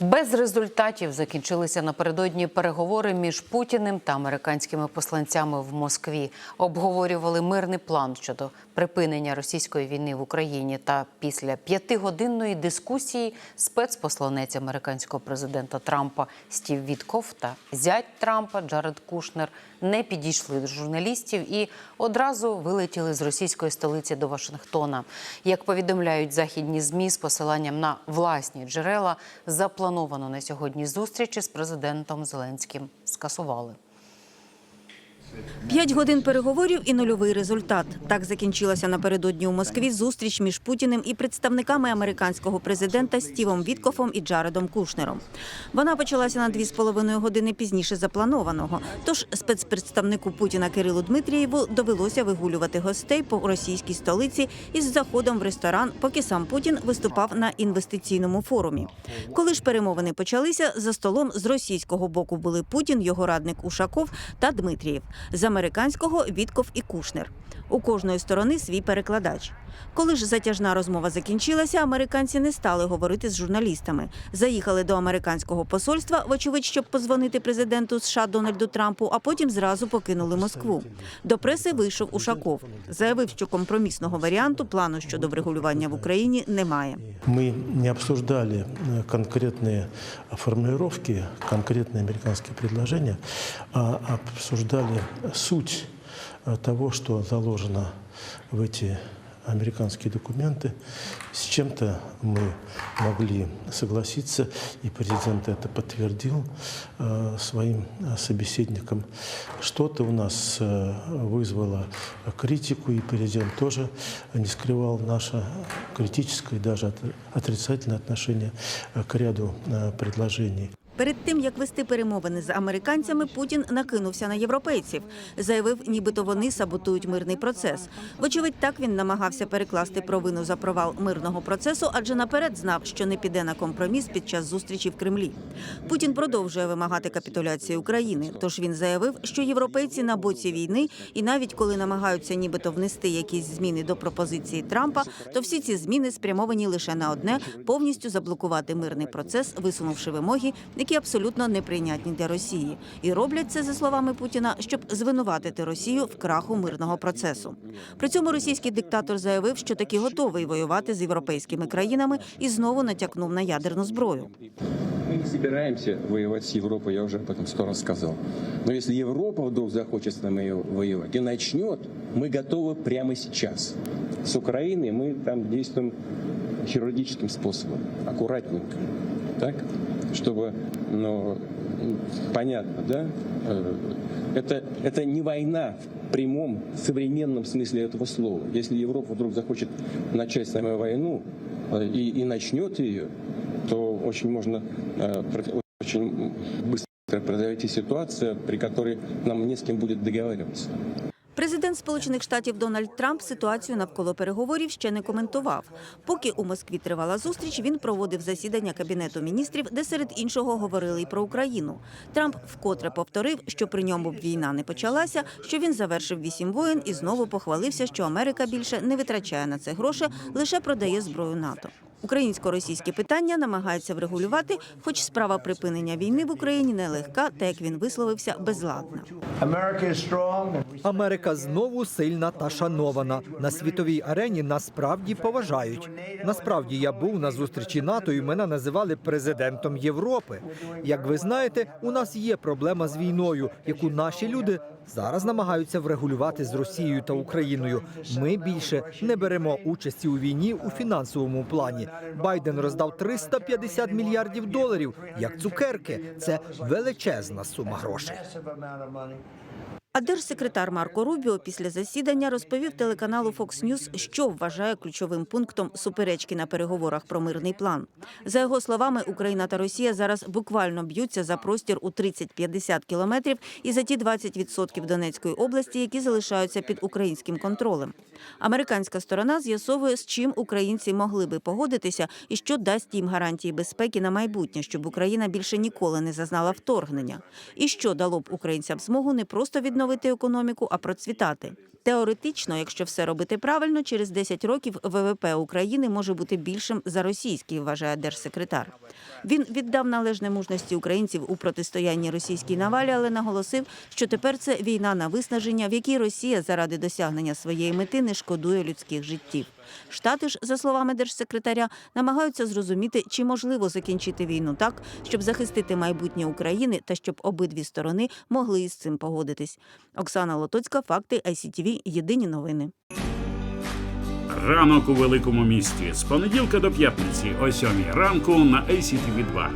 Без результатів закінчилися напередодні переговори між Путіним та американськими посланцями в Москві. Обговорювали мирний план щодо припинення російської війни в Україні. Та після п'ятигодинної дискусії спецпосланець американського президента Трампа Стів Вітков та зять Трампа Джаред Кушнер не підійшли до журналістів і одразу вилетіли з російської столиці до Вашингтона. Як повідомляють західні змі з посиланням на власні джерела, заплановано на сьогодні зустрічі з президентом Зеленським скасували. П'ять годин переговорів і нульовий результат. Так закінчилася напередодні у Москві зустріч між Путіним і представниками американського президента Стівом Віткофом і Джаредом Кушнером. Вона почалася на дві з половиною години пізніше запланованого. Тож спецпредставнику Путіна Кирилу Дмитрієву довелося вигулювати гостей по російській столиці із заходом в ресторан, поки сам Путін виступав на інвестиційному форумі. Коли ж перемовини почалися, за столом з російського боку були Путін, його радник Ушаков та Дмитрієв. З американського Вітков і Кушнер. У кожної сторони свій перекладач. Коли ж затяжна розмова закінчилася, американці не стали говорити з журналістами. Заїхали до американського посольства, вочевидь, щоб позвонити президенту США Дональду Трампу, а потім зразу покинули Москву. До преси вийшов Ушаков. Заявив, що компромісного варіанту плану щодо врегулювання в Україні немає. Мы не обсуждали э, конкретные формулировки, конкретные американские предложения, а обсуждали суть э, Того, что заложено в эти американские документы. С чем-то мы могли согласиться, и президент это подтвердил э, своим э, собеседникам. Что-то у нас э, вызвало критику, и президент тоже не скрывал наше критическое, даже от- отрицательное отношение э, к ряду э, предложений. Перед тим як вести перемовини з американцями, Путін накинувся на європейців. Заявив, нібито вони саботують мирний процес. Вочевидь, так він намагався перекласти провину за провал мирного процесу, адже наперед знав, що не піде на компроміс під час зустрічі в Кремлі. Путін продовжує вимагати капітуляції України. Тож він заявив, що європейці на боці війни, і навіть коли намагаються нібито внести якісь зміни до пропозиції Трампа, то всі ці зміни спрямовані лише на одне повністю заблокувати мирний процес, висунувши вимоги, які абсолютно неприйнятні для Росії, і роблять це за словами Путіна, щоб звинуватити Росію в краху мирного процесу. При цьому російський диктатор заявив, що таки готовий воювати з європейськими країнами і знову натякнув на ядерну зброю. Мы не собираемся воевать с Европой, я уже об этом сто раз сказал. Но если Европа вдруг захочет с нами воевать и начнет, мы готовы прямо сейчас. С Украиной мы там действуем хирургическим способом, аккуратненько, так, чтобы, ну, понятно, да? Э, Это, это не война в прямом современном смысле этого слова. Если Европа вдруг захочет начать с нами войну э, и, и начнет ее, очень можно э, очень быстро произойти ситуация, при которой нам не с кем будет договариваться. Президент Сполучених Штатів Дональд Трамп ситуацію навколо переговорів ще не коментував. Поки у Москві тривала зустріч, він проводив засідання кабінету міністрів, де серед іншого говорили й про Україну. Трамп вкотре повторив, що при ньому б війна не почалася, що він завершив вісім воєн і знову похвалився, що Америка більше не витрачає на це гроші, лише продає зброю НАТО. Українсько-російське питання намагається врегулювати, хоч справа припинення війни в Україні нелегка, та як він висловився, безладна. Америка знову сильна та шанована. На світовій арені насправді поважають. Насправді я був на зустрічі НАТО, і мене називали президентом Європи. Як ви знаєте, у нас є проблема з війною, яку наші люди зараз намагаються врегулювати з Росією та Україною. Ми більше не беремо участі у війні у фінансовому плані. Байден роздав 350 мільярдів доларів як цукерки. Це величезна сума грошей. А держсекретар Марко Рубіо після засідання розповів телеканалу Fox News, що вважає ключовим пунктом суперечки на переговорах про мирний план. За його словами, Україна та Росія зараз буквально б'ються за простір у 30-50 кілометрів і за ті 20% Донецької області, які залишаються під українським контролем. Американська сторона з'ясовує, з чим українці могли би погодитися і що дасть їм гарантії безпеки на майбутнє, щоб Україна більше ніколи не зазнала вторгнення, і що дало б українцям змогу не просто відновити відновити економіку, а процвітати. Теоретично, якщо все робити правильно, через 10 років ВВП України може бути більшим за російський, вважає держсекретар. Він віддав належне мужності українців у протистоянні російській навалі, але наголосив, що тепер це війна на виснаження, в якій Росія заради досягнення своєї мети не шкодує людських життів. Штати ж, за словами держсекретаря, намагаються зрозуміти, чи можливо закінчити війну так, щоб захистити майбутнє України та щоб обидві сторони могли із цим погодитись. Оксана Лотоцька, факти ICTV, Єдині новини. Ранок у великому місті з понеділка до п'ятниці о 7 ранку на ACTV 2